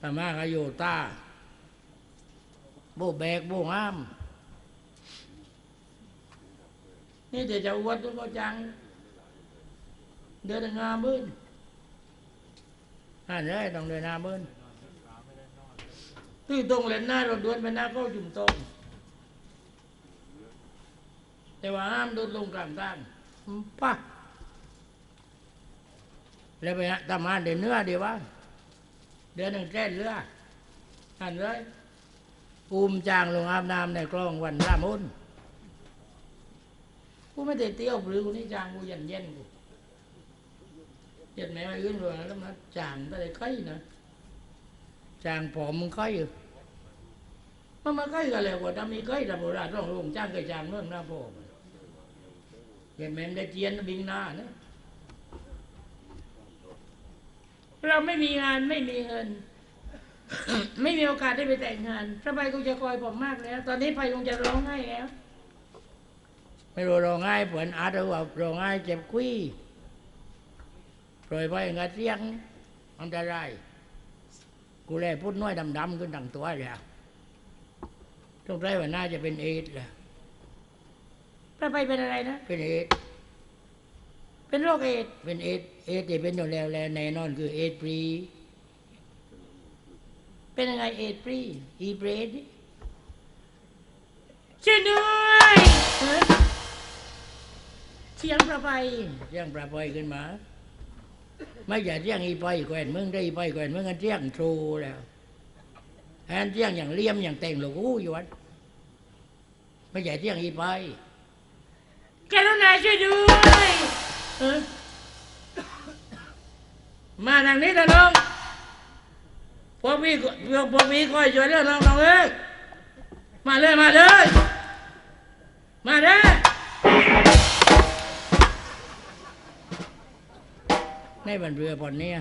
แต่มาก็อยู่ตาโบแบกโบงาม นี่เดี๋ยวจะอวดตัวก็จัง เดินงามบื้นอ่านเลยต้องเดินหน้าบื้นที่ตรงเล่นหน้ารถด่วนไปหน้าเข้าจุ่มตรงแต่ว่าห้ามโดดลงกลางทางป่ะแล้วไปทำงานเดินเนื้อเดี๋ยวว่า เดือนหนึ่งแค่เรือหันเลยอูมจางลงอาบน้ำในคลองวันรามุนกูไม่ได้เตี้ยวหรือกูนี่จางกูเย็นเย็นกูเย็นแม่มาอื่นเลยแล้วมันจางไม่ได้ไข่นะจางผอมมึงไข่อยู่มันมาไข่กันแล้วกว่าถ้ามีไข่แต่โบราณต้องลงจ้างกับจางเรื่องหน้าพ่อมันเย็นแม่ได้เจียนบิงหน้านะ เราไม่มีงานไม่มีเงิน ไม่มีโอกาสได้ไปแต่งงานสบายคงจะคอยผมมากแล้ว ตอนนี้ไปคงจะร้องไห้แล้ว ไม่รู้ร้องไห้ผลอาจจะว่าร้องไห้เจ็บคุยปล่อยไปงัดเสียงอันตรายกูแลพูดน้อยดำๆขึ้นตั้งตัวแล้วต้องใจว่าน่าจะเป็นเอดส์แหละพระไปเป็นอะไรนะ เป็นเอดส์ เป็นโรคเอดส์เป็นเอดส์เอดส์ที่เป็นอยู่แล้วแลแน่นอนคือเอดส์ปรีเป็นยังไงเอดส์ปรีอีเบรดนี่ช่วยด้วยเฮ้ยเสียงประไปเสียงประไปขึ้นมา ไม่ใช่เสียงอีไปแขวนมึงได้อีไปแขวนมึงกันเสียงโทรแล้วแทนเสียงอย่างเลี่ยมอย่างแต่งหลกอู้อยู่วัดไม่ใช่เสียงอีไปกรุณาช่วยด้วยเออ มาทางนี้นะน้องพวกพี่ก็พวกพี่คอยช่วยเรื่องน้องน้องเอ้ยมาเลยมาเลย มาเลยในบันเรือปอนเนี้ย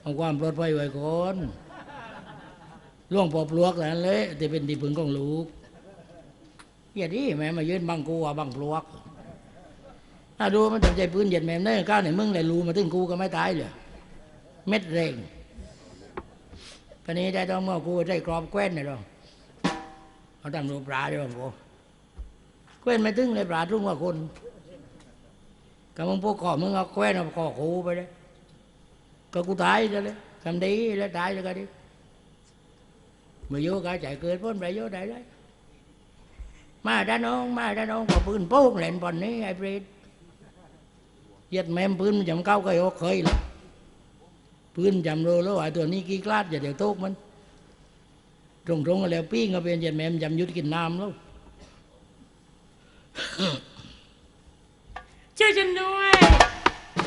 เอาความปลอดภัยไว้ก่อนล่วงปอบลวกแล้วเลยที่เป็นที่พึ่งของลูกอย่าดิแม่มายืนบังกูอะบังปลวก ถ้าดูมันทำใจปืนเหยียดแม่ได้ก้าวไหนมึงเลยรู้มาถึงกูก็ไม่ตายเลยเม็ดเร่งตอนนี้ได้ต้องเมื่อกูได้กรอบแคว้นเลยหรอเขาทำรูปปลาด้วยกูแคว้นไม่ถึงเลยปลาทุ่งกว่าคนก็มึงพวกขอมึงเอาแคว้นเอาขอกูไปเลยก็กูตายจะเลยทำดีแล้วตายจะก็ดิมาโยกา chạy cười พ้นไปโยได้เลยมาด้านน้องมาด้านน้องพอปืนโป๊กเล่นบอลนี้ไอ้เบรด เหย็ดแม่มปืนมันจำเก้าก็โอเคยเลยปืนจำโรแล้วไอ้ตัวนี้กี่กลาดอย่าเดี๋ยวโต๊กมัน ตรงตรงๆแล้วปิ้งก็เป็นเหย็ดแม่มจำยุดกินน้ำแล้วช่วยฉันด้วย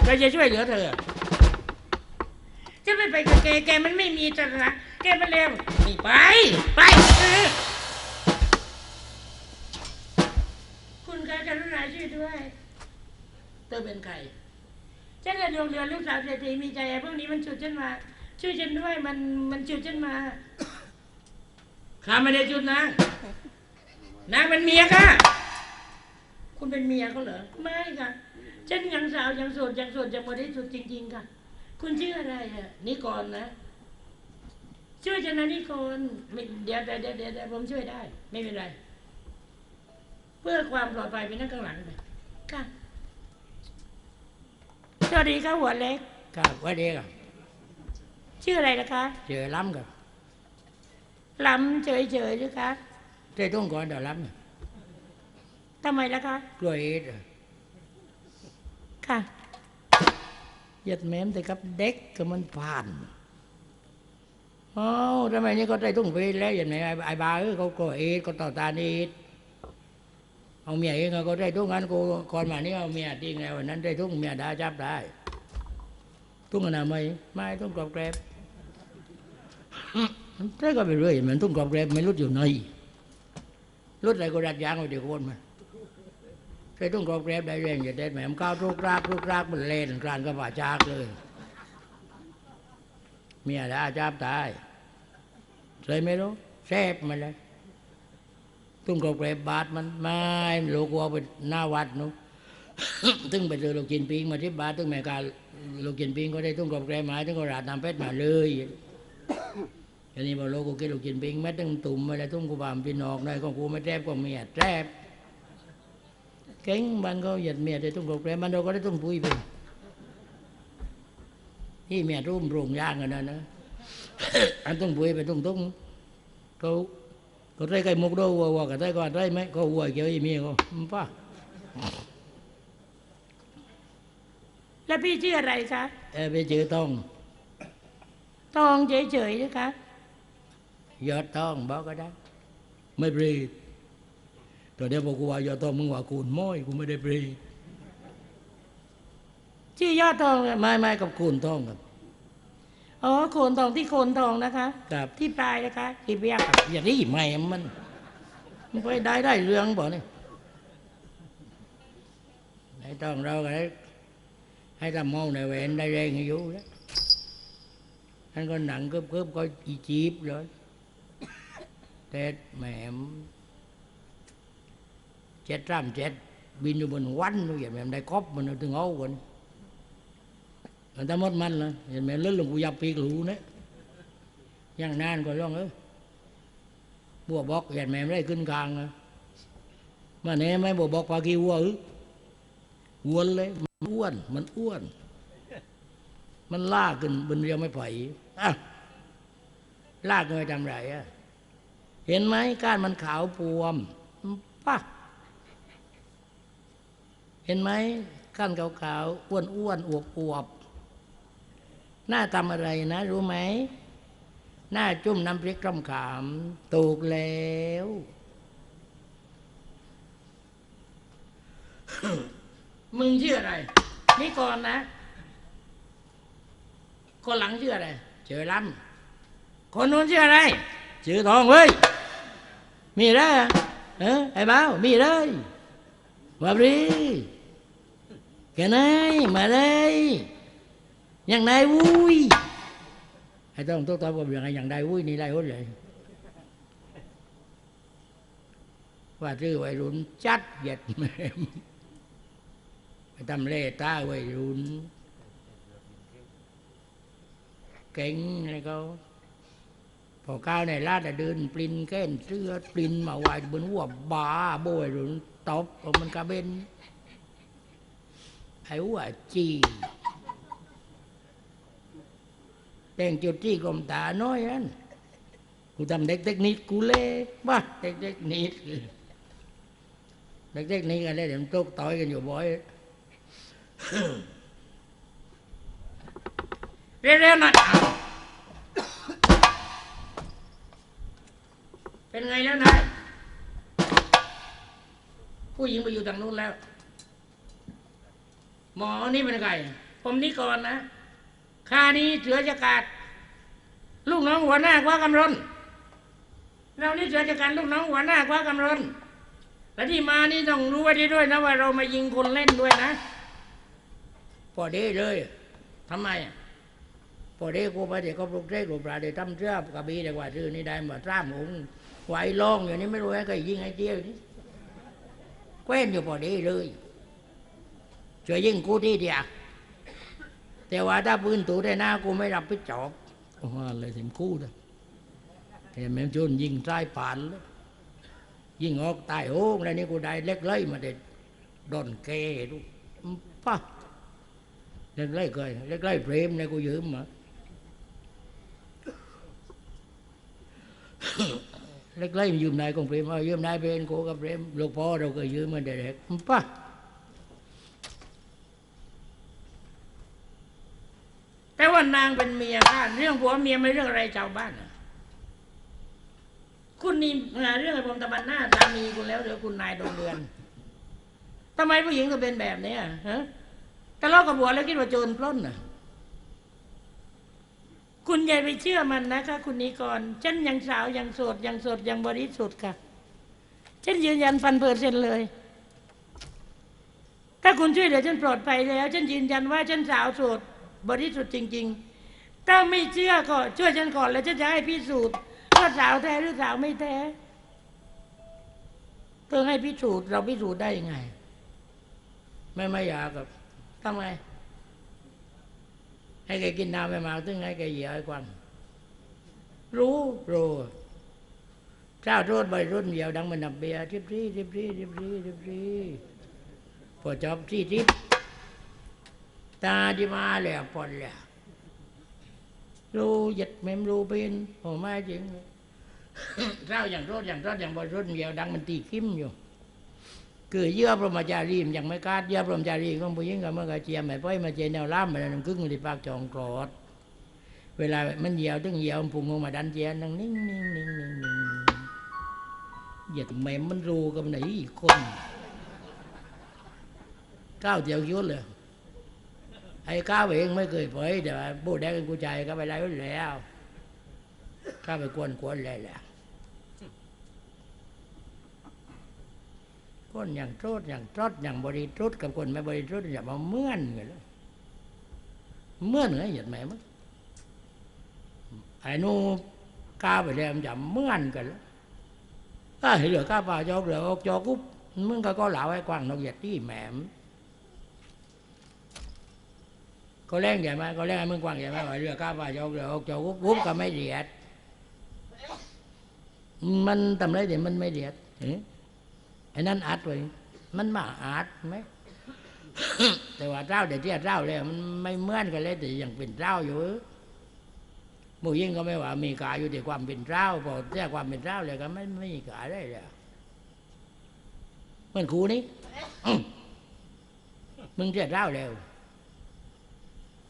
เราจะช่วยเหลือเธอจะไม่ไปกับแกแกมันไม่มีตระแกมันเร็วนี่ไป ไปเออคุณคะกรุณาช่วยด้วย เธอเป็นใครฉันกระดวงเรือนลูกสาวเศรษฐีมีใจไอ้พวกนี้มันฉุดฉันมา ช่วยฉันด้วยมันมันฉุดฉันมาข้าไม่ได้จุดนะนางเป็นเมียค่ะคุณเป็นเมียเขาเหรอไม่ค่ะฉันยังสาวยังโสดยังโสดยังบริสุทธิ์จริง ๆ ค่ะ คุณชื่ออะไรอะนิกรนะช่วยฉันนะนิกรไม่เดี๋ยวเดี๋ยวเดี๋ยวเดี๋ยวผมช่วยได้ ไม่เป็นไร เพื่อความปลอดภัยไปนั่งข้างหลังไปค่ะ สวัสดีครับหัวเล็กครับสวัสดีครับชื่ออะไรนะคะเจอล้ำครับล้ำเฉยเฉยๆหรือคะเจ้ต้องก่อนเดี๋ยวล้ำทำไมล่ะคะกล้วยเอ็ดอะค่ะยัดแม้มแต่กับเด็กก็มันผ่านอ๋อทำไมนี่ก็ได้ตุ้งไปแล้วอย่างไหนไอ้ไอ้บาเออเขากล้วยเอ็ดก็ต่อตานีด เอาเมียเองก็ได้ทุกงานกูก่อนมานี่เอาเมียทิ้งแล้ววันนั้นได้ทุกเมียได้จับได้ ทุกอนามัยไม่ต้องกรอบแกรบได้ก็ไปเรื่อยเหมือนต้องกรอบแกรบไม่รุดอยู่ในรุดอะไรก็ดัดยางไว้เดี๋ยวคนมาใช้ต้องกรอบแกรบได้แรงอย่าเด็ดแหมมก้าวทุกรากทุกรากมันเลนกลานก็ป่าจากเลยเมียได้จับตายเคยไม่รู้แซ่บมาเลย ตุ้งกรอบแกรบบาทมันไม่ลูกวัวไปหน้าวัดนู้ตึงไปเจอโลกินปิงมาที่บาทตึ้งแม่กาโลกินปิงก็ได้ตุ้งกรอบแกรบมาตึงก็ราดน้ำเพชรมาเลยอันนี้บอกโลกูกินลูกกินปิงไม่ตึ้งตุ่มอะไรทุ่งกูบามพี่นอกได้ของกูไม่แทบก็เมียแทบเก่งบ้านเขาหยัดเมียได้ทุ่งกรอบแกรมันเราก็ได้ทุ่งปุ้ยไปที่เมียรุ่มโรงย่างกันนะนะอันทุ่งปุ้ยไปทุ่งทุ่งเขา เขาได้ไก่มุกด้วยวัววัวก็ได้ก็ได้ไหมก็วัวเกี่ยวอีเมียก็อืมป้าแล้วพี่ชื่ออะไรคะเออไปเจอต้องทองเฉยๆนะคะยอดต้องบอกก็ได้ ไม่ปรีดตอนเดียวบอกกูว่ายอดต้องมึงว่ากูนม้อยกูไม่ได้ปรีดชื่อยอดทองอะไม่ไม่กับกูนต้องครับ อ๋อโคนทองที่โคนทองนะคะกับที่ปลายนะคะที่เบียกอย่างนี้ไม่มัน มันไปได้ได้เรื่องบ่เนี่ยไอ้ต้องเราก็ให้ให้ทำเมาในแหวนได้แรงอยู่แล้วท่านก็หนังเกิบๆก็อีจีบเลยแต่แหมมเจ็ดร่ำเจ็ดบินอยู่บนวันนู่นอย่างแหมมได้ครบมันถึงเอากัน มันทั้งหมดมันเลยเห็นไหมเลื่อนลงกูยับปีกหลูเนี่ยยังนานก็ร้องเออบัวบอกเห็นไหมไม่ได้ขึ้นกลางนะมาแน่ไหมบัวบอกปากีวัวเออวัวเลยมันอ้วน มันอ้วน มันลากขึ้นบนเรือไม่ไผ่อะลากกันไปทำไรอะเห็นไหมก้านมันขาวปวมป่ะเห็นไหมก้านขาวๆอ้วนอ้วนๆอวบอวบๆ หน้าทำอะไรนะ รู้ไหม หน้าจุ่มน้ำพริกต้มขามถูกแล้วมึงชื่ออะไร นี่ก่อนนะ คนหลังชื่ออะไรเจอลำคนนู้นชื่ออะไรชื่อทองเว้ย มีได้เออไอ้บ้ามีเลยมาบรีแกไหนายมาเลยยังไงวุ้ยไอ้ต้องต้องตอบกับอย่างไรอย่างใดวุ้ยนี่ได้หมดเลยว่าชื่อวัยรุ่นจัดเหยียดแม่ไปทำเล่ตาวัยรุ่นเก่งอะไรเขาพอก้าวในลาดเดิน ปลินแก้นเสื้อปลินมาไหวบนหัวบาโบยรุ่นตบเอามันกระเบนไอ้หัวจี แต่งจุดที่กลมตาน้อยนั่นกูทำเด็กเทคนิคกูเล่บ้าเด็กเทคนิคเด็กๆนี่กันเลยเดี๋ยวมันตกต่อยกันอยู่บ่อยเร็วๆหน่อยเป็นไงแล้วนายผู้หญิงไปอยู่ทางนู้นแล้ว หมอนี่เป็นใครผมนี่ก่อนนะ ข้านี้เสือจะกาดลูกน้องหัวหน้ากว่ากำรนเรานี่เสือจะกาดลูกน้องหัวหน้ากว่ากำรนและที่มานี่ต้องรู้ไว้ด้วยนะว่าเรามายิงคนเล่นด้วยนะพอดีเลยทำไมพอดีกูไปเดี๋ยวก็ปลุกเสกหลบปลาเดี๋ยวทำเสื้อกระบี่ดีกว่าชื่อนี่ได้มาสามองค์ไหวล่องอยู่นี่ไม่รู้ให้ใครยิงให้เตี้ยวนี่แคว้นอยู่พอดีเลยช่วยยิงกูที่เดียว แต่ว่าถ้าปืนถูได้หน้ากูไม่รับผิดชอบโอ้โหอะไรถึงคู่นะเห็นไหมชนยิงใต้ผ่านเลยยิงออกใต้โอ่งแล้วนี่กูได้เล็กเลยมาเด็ดดอนเกดูป่ะเล็กไล่เคยเล็กไล่เปรมเนี่ยกูยืมมาเล็กไล่ยืมนายของเปรมเอายืมนายเป็นกูกับเปรมลูกพ่อเราก็ยืมมาเด็กๆป่ะ แต่ว่านางเป็นเมียข้าเรื่องผัวเมียไม่เรื่องอะไรชาวบ้านน่ะคุณนี่หาเรื่องให้ผมตะบันหน้าสามีคุณแล้วเดี๋ยวคุณนายดวงเดือนทำไมผู้หญิงก็เป็นแบบเนี้ยฮะทะเลาะกับผัวแล้วคิดว่าโจรปล้นน่ะคุณอย่าไปเชื่อมันนะคะคุณนิกรฉันยังสาวยังโสดยังโสดยังบริสุทธิ์ค่ะฉันยืนยันฟันเปิดเซ็นเลย ถ้าคุณช่วยเหลือฉันปลอดภัยแล้ว ฉันยืนยันว่าฉันสาวโสด บริสุทธิ์จริง ๆ ถ้าไม่เชื่อก็ช่วยฉันก่อนแล้วฉันจะให้พิสูจน์ว่าสาวแท้หรือสาวไม่แท้เพื่อให้พิสูจน์เราพิสูจน์ได้ยังไง ไม่ไม่อยากกับทำไง ให้แกกินน้ำไม่มาถึงให้แกเหยียบไอ้กวางรู้รู้เจ้าโทษใบรุ่นเดียวดังมันนับเบียร์ทิบซี่ทิบซี่ทิบซี่ทิบซี่พอจบที่ทิพ ตาที่มาแล้วปนแล้วรู้หยัดเมมรู้เป็นโอ้ไม่จริงเจ้าอย่างโทษอย่างโทษอย่างใบรุ่นเดียวดังมันตีคิมอยู่คือเยื่อพรหมจารีมนยังไม่คาดเยื่อพรหมจารีของผู้หญิงกับเมื่อกระเจียมไม่ป้อยมาเจนแนวล่ามมาแล้วน้ำกึ่งที่ปากจองกรอดเวลามันเหยียวถึงเหยียวมันปุ่งลงมาดันเจียนนั่งนิ่งนิ่งนิ่งนิ่งนิ่งเหยียดแม่มมันรู้กับไหนอีกคน ก้าวเดียวยุ่นเลย ไอ้ก้าวเองไม่เคยเผยแต่ว่าพูดได้กันกูใจก็ไปไล่แล้วก้าไปกวนกวนเลยแหละคนอย่างโทษอย่างทอดอย่างบริสุทธกับคนไม่บริสุทธอย่ามาเมื่อนกันเลยเมื่อนไงเหยียดแม่มันไอ้นู่ก้าวไปแล้วมันจะเมื่อนกันแล้วถ้าเห็นเหลือก้าวป่าจอกเหลือออกจอกุ๊บมึงก็ก็เหลาไอ้กวางนกเหยียดที่แหมม ก็แรงใหญ่ไหมก็แรงไอ้มึงกวางใหญ่ไหมว่าเหลือก้าวป่าจอกเหลือออกจอกุ๊บกุ๊บก็ไม่เดียดมันทำไรเดี๋ยวมันไม่เดียดไอ้นั่นอัดไว้มันมาอัดไหมแต่ว่าเจ้าเดี๋ยวที่เจ้าแล้วมันไม่เหมือนกันเลยแต่ยังเป็นเจ้าอยู่มูยิ่งก็ไม่ว่ามีกาอยู่ที่ความเป็นเจ้าพอแท้ความเป็นเจ้าเลยก็ไม่ไม่มีกาได้เลยมือนครูนี่มึงเทียเจ้าแล้ว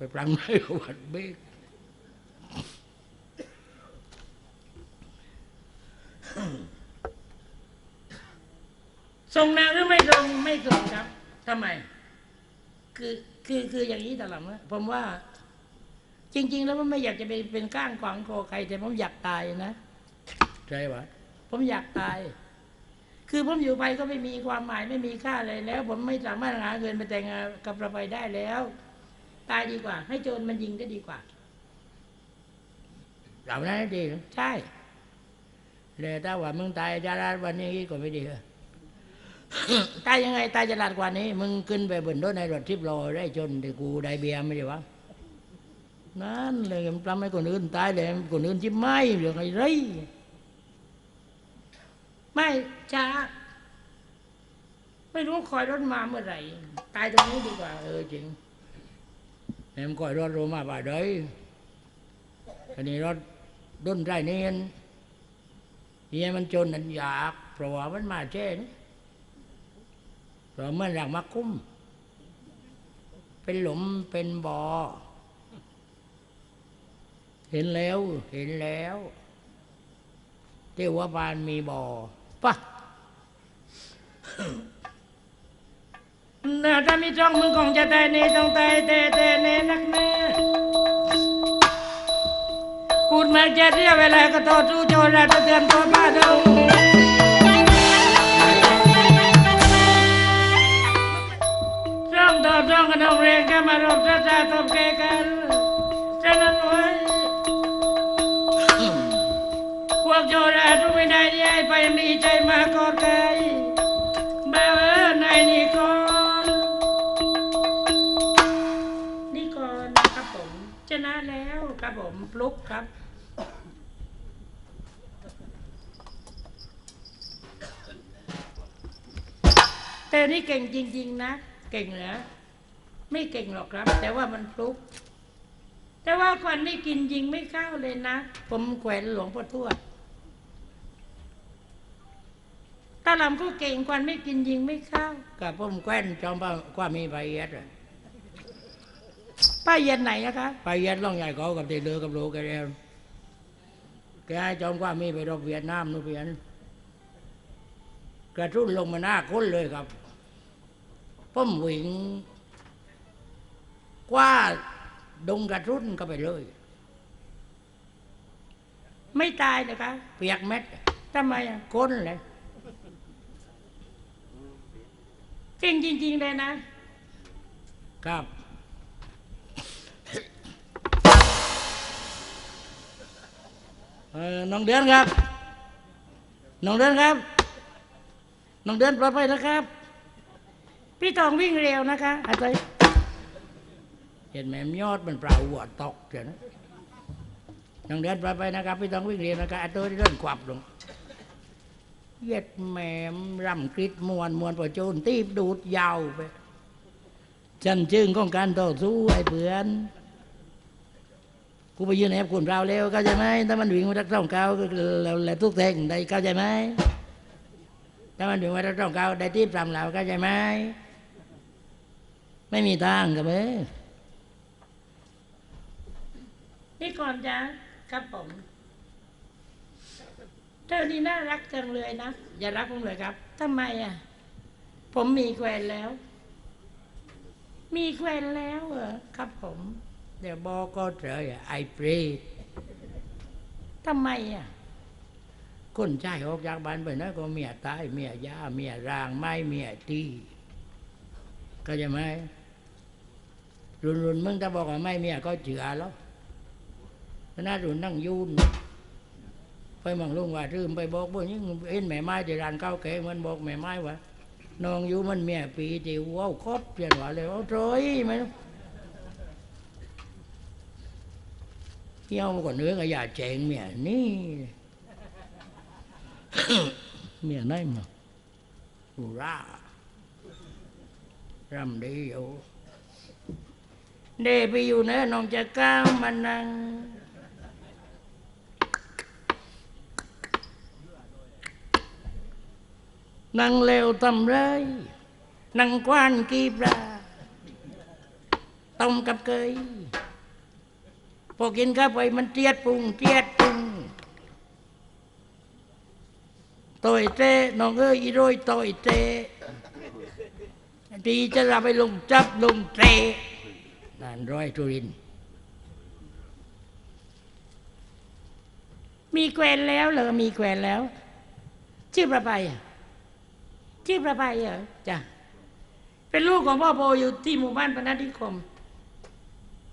trời รู้กันว่าดีปรีแย่งว่านกูแล้วโอ้ยายบีบีแล้วได้บันนั้นเสพไต่หูลาบเหลือกูวัดเบกมป่ะไปปรังไม่วัดเบกส่งนางหรือไม่ส่งไม่ส่งครับทำไม คือคือคืออย่างนี้ตลอดนะผมว่า จริง ๆ แล้วมันไม่อยากจะไปเป็นก้างขวางคอใคร แต่ผมอยากตายนะใช่ปะผมอยากตาย คือผมอยู่ไปก็ไม่มีความหมายไม่มีค่าอะไรแล้ว ผมไม่สามารถหาเงินไปแต่งงานกับเราไปได้แล้ว ตายดีกว่า ให้โจรมันยิงได้ดีกว่า เหล่านั้นดีนะใช่เลยถ้าว่ามึงตายจะรัดวันนี้ก็ไม่ดีเหรอตายยังไงตายจะรัดกว่านี้ มึงขึ้นไปบนรถในรถทิพย์รอได้จนแต่กูได้เบียร์ไม่ได้วะนั่นเลยมันทำให้คนอื่นตายเลยคนอื่นที่ไม่เรื่องอะไรไม่ช้าไม่รู้คอยรถมาเมื่อไหร่ ตายตรงนี้ดีกว่า เออจริง แหมก่อรถโรมาบ่าเด้ยอันนี้รถดุนไรเนียนเฮียมันจนนันอยากเพราะว่ามันมาเช่นเพราะมันอยากมาคุ้ม เป็นหลุมเป็นบ่อ เห็นแล้วเห็นแล้วเทวบาลมีบ่อปะ น่าถ้ามีช่องมึงคงจะตายเนต้องตายแต่แต่เนนักแน่พูดมาจะเรียเวลาก็โทษสู้โจรราเตือนตัวบ้าดูช่องต่อช่องกันเอาเรียนกันมารบชาติตบแกกันฉะนั้นไว้พวกโจรราทุกไม่ได้ที่ให้ไปมีใจมากอดใค แล้วครับผมปลุกครับแต่นี่เก่งจริง ๆ นะ เก่งเหรอไม่เก่งหรอกครับ แต่ว่ามันปลุก แต่ว่าควันนี่กินยิงไม่เข้าเลยนะ ผมแขวนหลวงพ่อทวดตาลำก็เก่งควันไม่กินยิงไม่เข้ากับผมแคว้นจอมบ้าความมีใบเย็ดอะ ป้าเย็นไหนนะคะใบเย็ดล่องใหญ่เขากับเตเดือกับโลกแกแล้วแกให้จอมความมีไปรบเวียดนามนู่นเพียนกระทุ่นลงมาหน้าคนเลยครับผมวิ่งกว่าดงกระทุ่นก็ไปเลย ไม่ตายเลยคะเปียกเม็ดทำไมอะก้นเลยจริงจริงๆเลยนะครับ น้องเดือนครับ น้องเดือนครับ น้องเดือนปลอดภัยนะครับ พี่ตองวิ่งเร็วนะคะอาจารย์เห็นแม่มยอดมันเปล่าหัวตกเจ้ะนะน้องเดือนปลอดภัยนะครับ พี่ตองวิ่งเรียนะครับอันตัวที่เดินขวับลงเย็ดแหม่มรำกริดมวนมวนประโจนตีบดูดยาวไป จันจึงของการต่อสู้ไอ้เพื่อน กูไปยืนแอบคุณเราเร็วเข้าใจไหมถ้ามันวิ่งมาทักต้องเก้าก็แล้วแล้วทุกแทงได้เข้าใจไหมถ้ามันวิ่งมาทักต้องเก้าได้ที่ปรำเราเข้าใจไหมไม่มีทางกับเอ้ยพี่ก่อนจ้ะครับผมเธอนี่น่ารักจังเลยนะอย่ารักผมเลยครับทำไมอะ ผมมีแควนแล้ว มีแควนแล้วเหรอครับผม เดี๋ยวบอกก็เจอไอ้เปรตทำไมอะคนใจออกจากบ้านไปนะก็เมียตายเมียยาเมียร่างไม้เมียตีเข้าใจไหมรุนรุนๆมึงถ้าบอกว่าไม่เมียก็เจือแล้วน่ารุนนั่งอยูนไปมองลุงว่ารืมไปบอกพวกนี้เอ็นแม่ไม้ที่ร้านเก้าวแก่มันบอกแม่ไม้ว่าน้องอยู่มันเมียปีที่ว้าวครบเปลี่ยนว่าเลยเอาโอยไหมเที่ยวมาก่ อนเนื้อก็อย่าแจงเมียนี่เมียไหนมาอุรารำดีอยู่เด พอกินเข้าไปมันเจียดปุงเจียดปุงต่อยเตะน้องเอ้ยอีโรยต่อยเตะดีจะรับไปลงจับลงเตะนั่นร้อยทุริน มีแควนแล้วเหรอมีแควนแล้ว ชื่อประภัยชื่อประภัยเหรอจ้ะเป็นลูกของพ่อโพอยู่ที่หมู่บ้านปนัดนิคม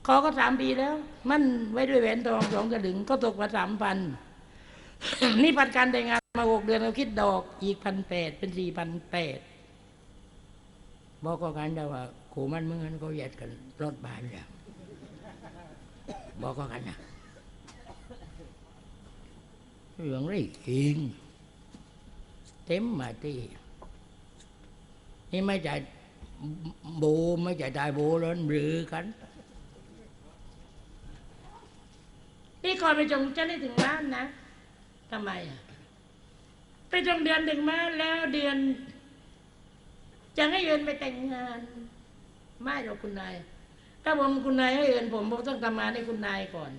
ขอก็สามปีแล้ว มันไว้ด้วยแหวนทองสองกระดึงก็ตกมาสามพันนี่ปัดการแต่งงานมาหกเดือนเราคิดดอกอีกพันแปดเป็นสี่พันแปดบอกก็กันได้ว่าขู่มันเมึงนั้นเขาแยดกันรถบ้านแล้วบอกก็กันนะเรื่องไรเองเต็มมาตีนี่ไม่จ่ายโบไม่จ่ายตายโบแล้วหรือกัน นี่ก่อนไปจงจะได้ถึงบ้านนะทำไมอะไปจงเดือนถึงบ้านแล้วเดือน จะให้เอินไปแต่งงาน ไม่หรอกคุณนาย ถ้าผมคุณนายให้เอินผมผมต้องทำงานให้คุณนายก่อน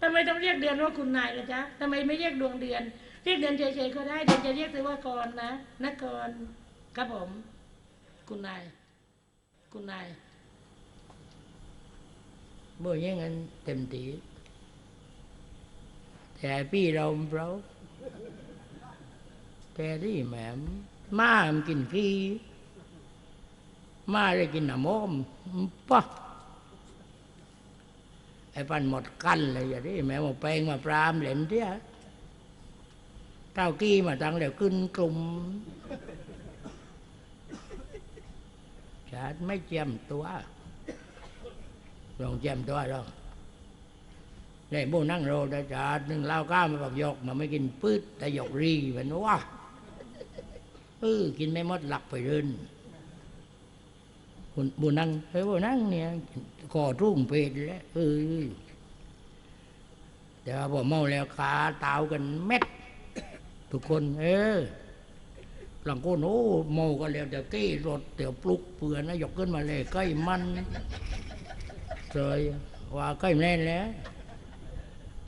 ทำไมต้องเรียกเดือนว่าคุณนายล่ะจ๊ะทำไมไม่เรียกดวงเดือน เรียกเดือนเฉยๆก็ได้เดือนจะเรียกแต่ว่ากรนะนักรครับผม คุณนาย คุณนายเมื่อยังงั้นเต็มตี แต่พี่เราเราแต่ที่แหม่มามกินขี้มาได้กินหน้ำมอมปะไอ้ปันหมดกันเลยอย่างนี้แม่มาแปลงมาปรามเหลมเที่ยเต้ากี้มาตั้งแล้วขึ้นกลุ่มฉันไม่เจียมตัวลองแจมตัวลอง ได้โบนั่งโรด้จาดหนึ่งเล่าก้ามาบอกยกมาไม่กินปืดแต่ยกรีมันว่าเออกินไม่หมดหลักไปเดินบุญบุนั่งเฮ้ยบุนั่งเนี่ยคอรุ่งเป็ดแล้วเออแต่ว่าพอเมาแล้วขาตาวกันเม็ด ทุกคน เออหลังคนโอ้เมากันแล้วแต่เก้รถเดี๋ยวปลุกเปือนนะยกขึ้นมาเลยใกล้มัน rồi qua cái lên lẽ mà lê đi mà lê đi nè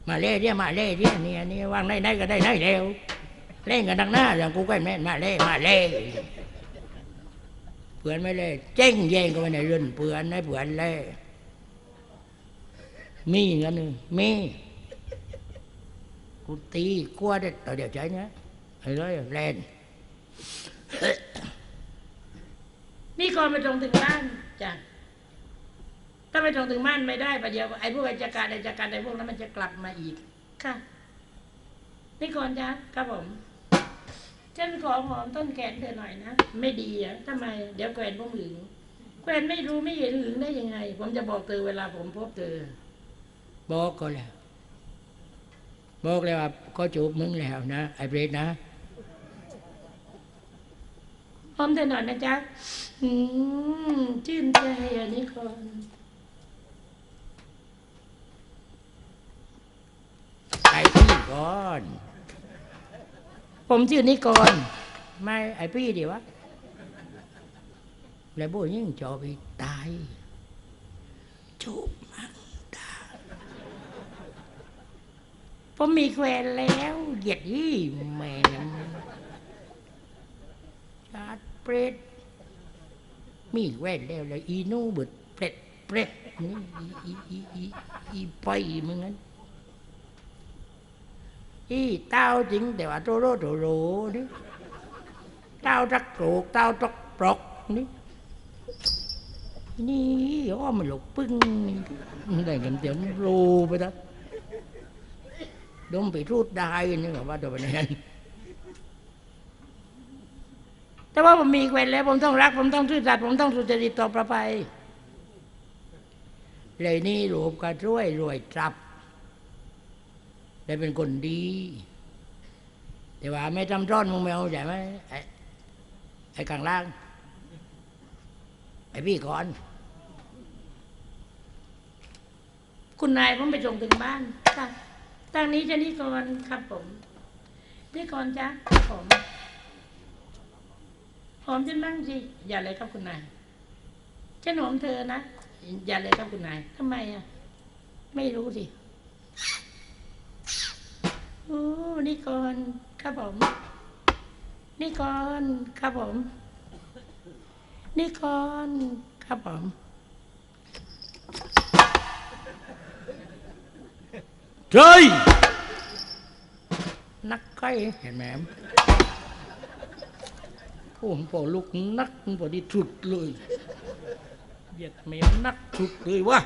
มาเล่เรียมาเล่เรียเนี่ยนี่วางได้ได้ก็ได้ได้เร็วเล่นกันดังหน้าอย่างกูก็แม่มาเล่มาเล่เผื่อนไม่เล่เจ้งแย่งกันไปในเรื่อเผื่อนให้เผื่อนเล่มีเงินนึงมีกูตีกลัวได้ต่อเดี๋ยวใจเนี้ยไอ้เลยเล่นนี่ก่อนมาตรงถึงบ้านจ้ะาไปตรงถึงบ้านไม่ได้ประเดี๋ยวไอ้พวกไอ้จักรไอ้จักรไอ้พวกนั้นมันจะกลับมาอีก ค่ะ นี่ก่อนจ้ะครับผมฉันขอหอมต้นแขนเธอหน่อยนะ ไม่ดีอะทำไม เดี๋ยวแกวนผมหึงแกวนไม่รู้ไม่เห็นหึงได้ยังไง ผมจะบอกเธอเวลาผมพบเธอ บอกก็แล้วบอกแล้วว่าก็จูบมึงแล้วนะไอ้เบรดนะหอมเธอหน่อยนะจ๊ะอืมชื่นใจอะนี่ก่อน ไอ้พี่ ก่อนผมชื่อนิกร ไม่ไอ้พี่ดีวะ แล้วบุยิ่งจอไปตายจูบมันผมมีแควนแล้วเหยียดยี่แม่นชาดเปรตมีแว่นแล้วแล้วอีหนูเบิดเปรตเปรตนี่อีอีอีอีอีไปมึงนั้น อีเต้าจริงแต่ว่าโตโรโตโรนี่เต้าจักโกรกเต้าจักปลอกนี่นี่อ้อมันหลกปึ้งนี่ได้กันเดี๋ยวมันรูไปแล้วดมไปรูดได้นี่ก็ว่าตัวนี้นแต่ว่าผมมีแควนแล้ว ผมต้องรัก ผมต้องซื่อสัตย์ผมต้องสุจริตต่อประภัยเลยนี่รูปก็รวยรวยจับ ได้เป็นคนดี แต่ว่าไม่ทำร้อนมึงไม่เอาใช่ไหมไอ้ไอ้ข้างล่าง ไอ้พี่ก่อน คุณนายผมไปส่งถึงบ้านค่ะทางนี้จะนิกรครับผมนิกรจ้ะครับผมหอมฉันบ้างสิอย่าเลยครับคุณนายฉันหอมเธอนะอย่าเลยครับคุณนายทำไมอะ ไม่รู้สิ โอ้นิกรครับผม นิกรครับผม นิกรครับผม เฮ้ย นักไก่เห็นไหมผมพอลุกนักพอดีสุดเลยเบียดเมมนักสุดเลยวะ